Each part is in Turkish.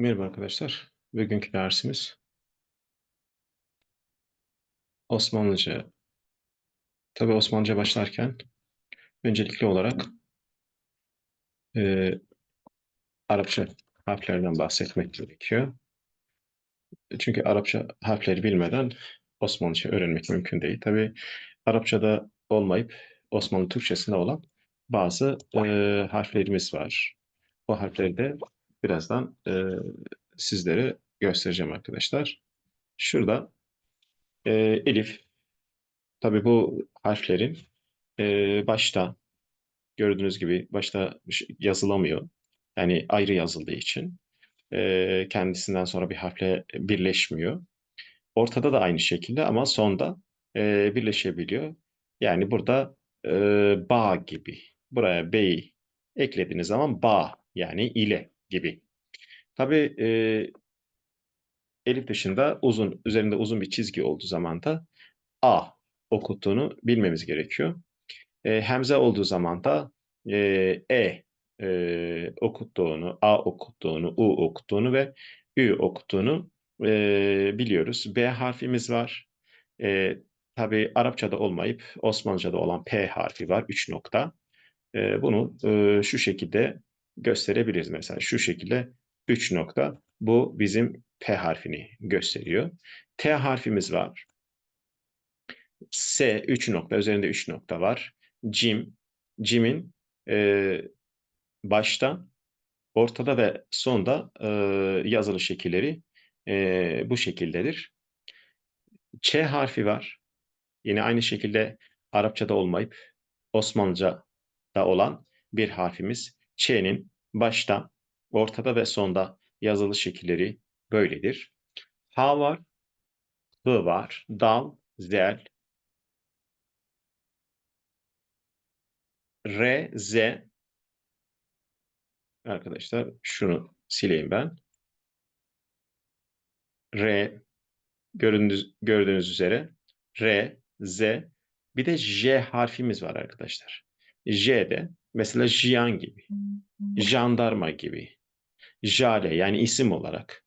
Merhaba arkadaşlar. Bugünkü dersimiz Osmanlıca. Tabii Osmanlıca başlarken öncelikli olarak e, Arapça harflerden bahsetmek gerekiyor. Çünkü Arapça harfleri bilmeden Osmanlıca öğrenmek mümkün değil. Tabii Arapçada olmayıp Osmanlı Türkçesinde olan bazı e, harflerimiz var. O harfleri de birazdan e, sizlere göstereceğim arkadaşlar. Şurada e, Elif. Tabii bu harflerin e, başta gördüğünüz gibi başta yazılamıyor. Yani ayrı yazıldığı için e, kendisinden sonra bir harfle birleşmiyor. Ortada da aynı şekilde ama sonda e, birleşebiliyor. Yani burada e, ba gibi. Buraya b'yi eklediğiniz zaman ba yani ile gibi. Tabii e, elif dışında uzun, üzerinde uzun bir çizgi olduğu zaman da a okuttuğunu bilmemiz gerekiyor. E, hemze olduğu zaman da e, e e, okuttuğunu, a okuttuğunu, u okuttuğunu ve ü okuttuğunu e, biliyoruz. B harfimiz var. E, tabii Arapçada olmayıp Osmanlıca'da olan P harfi var. Üç nokta. E, bunu e, şu şekilde gösterebiliriz. Mesela şu şekilde üç nokta. Bu bizim P harfini gösteriyor. T harfimiz var. S 3 nokta. Üzerinde 3 nokta var. Cim. Cim'in e, başta, ortada ve sonda e, yazılı şekilleri e, bu şekildedir. Ç harfi var. Yine aynı şekilde Arapçada olmayıp Osmanlıca'da olan bir harfimiz. Ç'nin başta, ortada ve sonda yazılı şekilleri böyledir. H var, H var, dal, zel, R, Z, arkadaşlar şunu sileyim ben. R gördüğünüz, gördüğünüz üzere R, Z bir de J harfimiz var arkadaşlar. J de mesela Jiyan gibi, jandarma gibi, Jale yani isim olarak.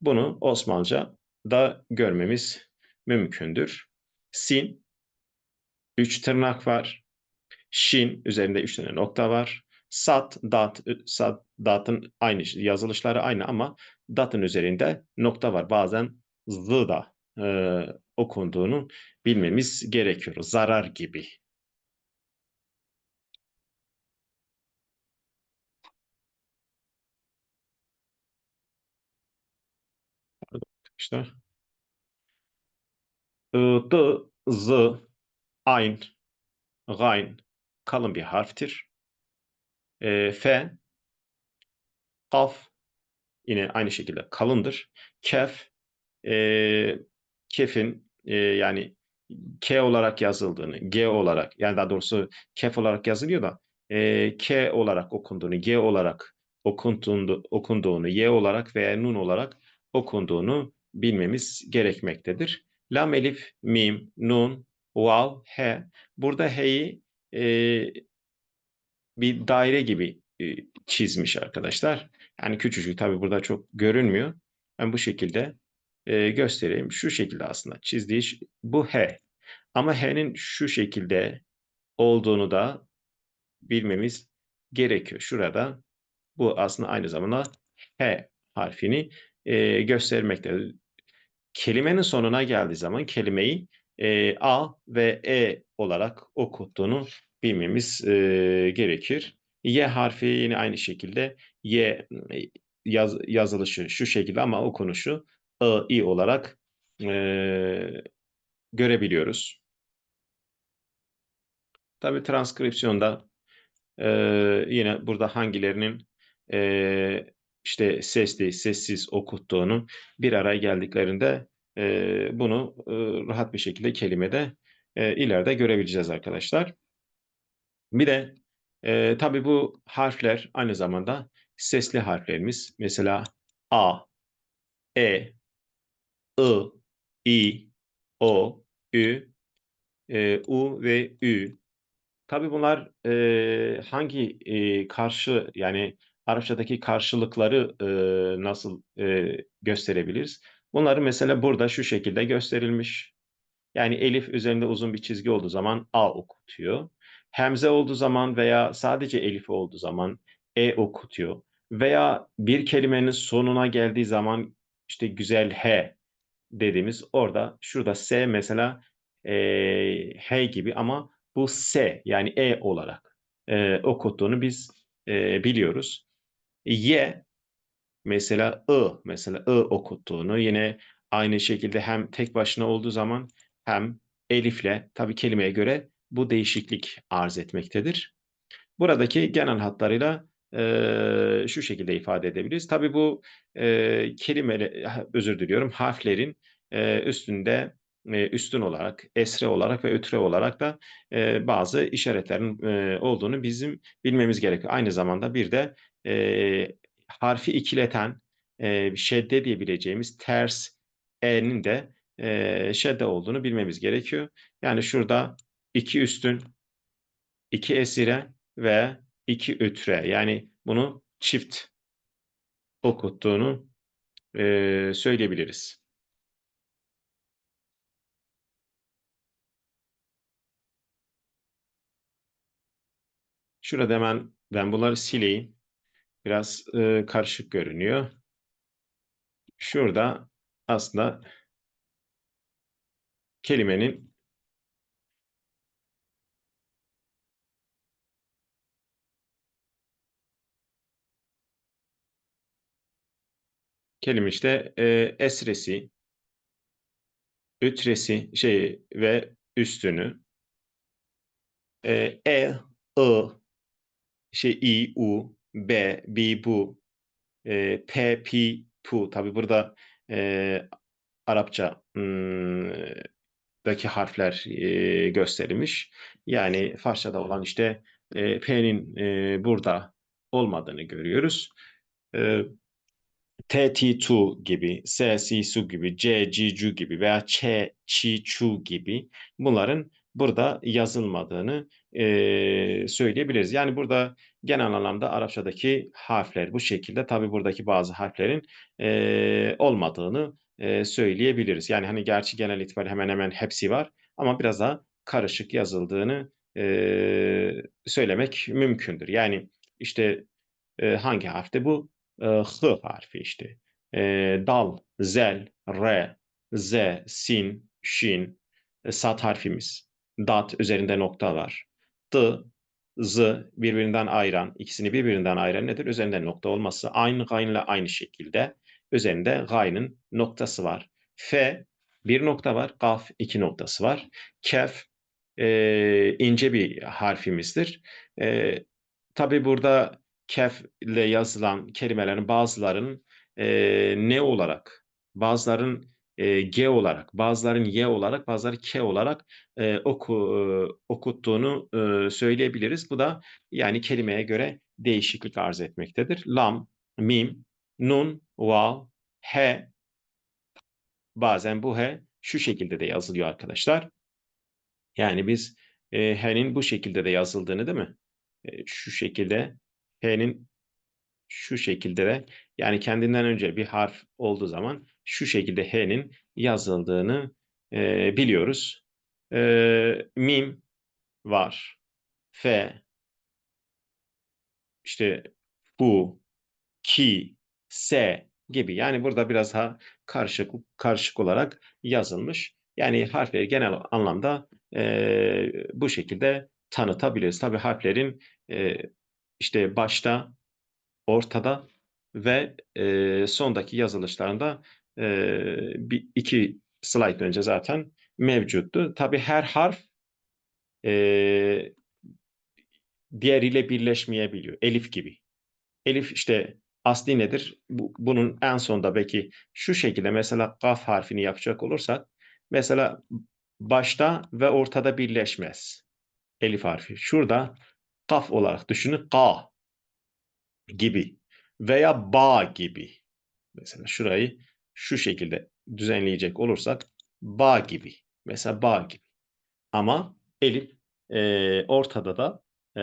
Bunu Osmanlıca da görmemiz mümkündür. Sin, üç tırnak var. Şin, üzerinde üç tane nokta var. Sat, dat, sat, datın aynı yazılışları aynı ama datın üzerinde nokta var. Bazen z da e, okunduğunu bilmemiz gerekiyor. Zarar gibi. İşte. D, z, ayn, gayn kalın bir harftir. E, F, kaf yine aynı şekilde kalındır. Kef, e, kefin e, yani K olarak yazıldığını, G olarak yani daha doğrusu kef olarak yazılıyor da e, K olarak okunduğunu, G olarak okunduğunu, okunduğunu, Y olarak veya Nun olarak okunduğunu bilmemiz gerekmektedir. Lam, elif, mim, nun, vav, he. Burada he'yi e, bir daire gibi e, çizmiş arkadaşlar. Yani küçücük tabii burada çok görünmüyor. Ben bu şekilde e, göstereyim. Şu şekilde aslında çizdiği bu H. Ama H'nin şu şekilde olduğunu da bilmemiz gerekiyor. Şurada bu aslında aynı zamanda H harfini e, göstermektedir. Kelimenin sonuna geldiği zaman kelimeyi e, A ve E olarak okuttuğunu bilmemiz e, gerekir. Y harfi yine aynı şekilde Y yaz, yazılışı şu şekilde ama okunuşu I, I olarak e, görebiliyoruz. Tabi transkripsiyonda e, yine burada hangilerinin e, işte sesli, sessiz okuttuğunu bir araya geldiklerinde e, bunu e, rahat bir şekilde kelimede e, ileride görebileceğiz arkadaşlar. Bir de e, tabii bu harfler aynı zamanda sesli harflerimiz. Mesela A, E, I, I, O, Ü, e, U ve Ü. Tabii bunlar e, hangi e, karşı yani Arapçadaki karşılıkları e, nasıl e, gösterebiliriz? Bunları mesela burada şu şekilde gösterilmiş. Yani elif üzerinde uzun bir çizgi olduğu zaman A okutuyor. Hemze olduğu zaman veya sadece elif olduğu zaman E okutuyor. Veya bir kelimenin sonuna geldiği zaman işte güzel H dediğimiz orada şurada S mesela e, H gibi ama bu S yani E olarak e, okuttuğunu biz e, biliyoruz. Y mesela I mesela I okuttuğunu yine aynı şekilde hem tek başına olduğu zaman hem elifle tabii kelimeye göre bu değişiklik arz etmektedir. Buradaki genel hatlarıyla e, şu şekilde ifade edebiliriz. Tabii bu e, kelime, özür diliyorum, harflerin e, üstünde e, üstün olarak, esre olarak ve ötre olarak da e, bazı işaretlerin e, olduğunu bizim bilmemiz gerekiyor. Aynı zamanda bir de e, harfi ikileten e, şedde diyebileceğimiz ters e'nin de e, şedde olduğunu bilmemiz gerekiyor. Yani şurada iki üstün, iki esire ve iki ütre yani bunu çift okuttuğunu e, söyleyebiliriz. Şurada hemen ben bunları sileyim. Biraz e, karışık görünüyor. Şurada aslında kelimenin kelime işte e, esresi, ütresi şey ve üstünü e, e, I, şey i, u, b, bi, bu, e, p, pi, pu. Tabi burada e, Arapça daki harfler e, gösterilmiş. Yani Farsçada olan işte e, P'nin e, burada olmadığını görüyoruz. E, T, T, tu gibi, S, Si, Su gibi, C, Ci, Cu gibi veya Ç, Çi, Çu gibi bunların burada yazılmadığını e, söyleyebiliriz. Yani burada genel anlamda Arapçadaki harfler bu şekilde. Tabi buradaki bazı harflerin e, olmadığını e, söyleyebiliriz. Yani hani gerçi genel itibariyle hemen hemen hepsi var ama biraz daha karışık yazıldığını e, söylemek mümkündür. Yani işte e, hangi harfte bu? E, H harfi işte. E, dal, zel, re, z, sin, şin, e, sat harfimiz. Dat üzerinde nokta var. D, z birbirinden ayıran, ikisini birbirinden ayıran nedir? Üzerinde nokta olması. Aynı gaynla aynı şekilde üzerinde gaynın noktası var. F bir nokta var. Kaf iki noktası var. Kef e, ince bir harfimizdir. E, Tabi burada kef ile yazılan kelimelerin bazılarının e, ne olarak, bazıların e, G olarak, bazıların Y olarak, bazıları K olarak e, oku, e, okuttuğunu e, söyleyebiliriz. Bu da yani kelimeye göre değişiklik arz etmektedir. Lam, mim, nun, vav, he, bazen bu he şu şekilde de yazılıyor arkadaşlar. Yani biz e, he'nin bu şekilde de yazıldığını değil mi? E, şu şekilde h'nin şu şekilde de yani kendinden önce bir harf olduğu zaman şu şekilde h'nin yazıldığını e, biliyoruz. E, mim var. F işte bu ki s gibi. Yani burada biraz daha karışık karışık olarak yazılmış. Yani harfleri genel anlamda e, bu şekilde tanıtabiliriz. Tabii harflerin e, işte başta, ortada ve e, sondaki yazılışlarında e, bir iki slide önce zaten mevcuttu. Tabii her harf e, diğeriyle birleşmeyebiliyor. Elif gibi. Elif işte asli nedir? Bu, bunun en sonunda belki şu şekilde mesela kaf harfini yapacak olursak mesela başta ve ortada birleşmez. Elif harfi. Şurada kaf olarak düşünün. Ka gibi veya ba gibi. Mesela şurayı şu şekilde düzenleyecek olursak ba gibi. Mesela ba gibi. Ama elif e, ortada da e,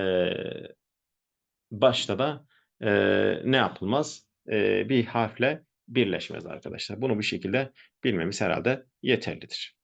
başta da eee, ne yapılmaz? Eee, bir harfle birleşmez arkadaşlar. Bunu bir şekilde bilmemiz herhâlde yeterlidir.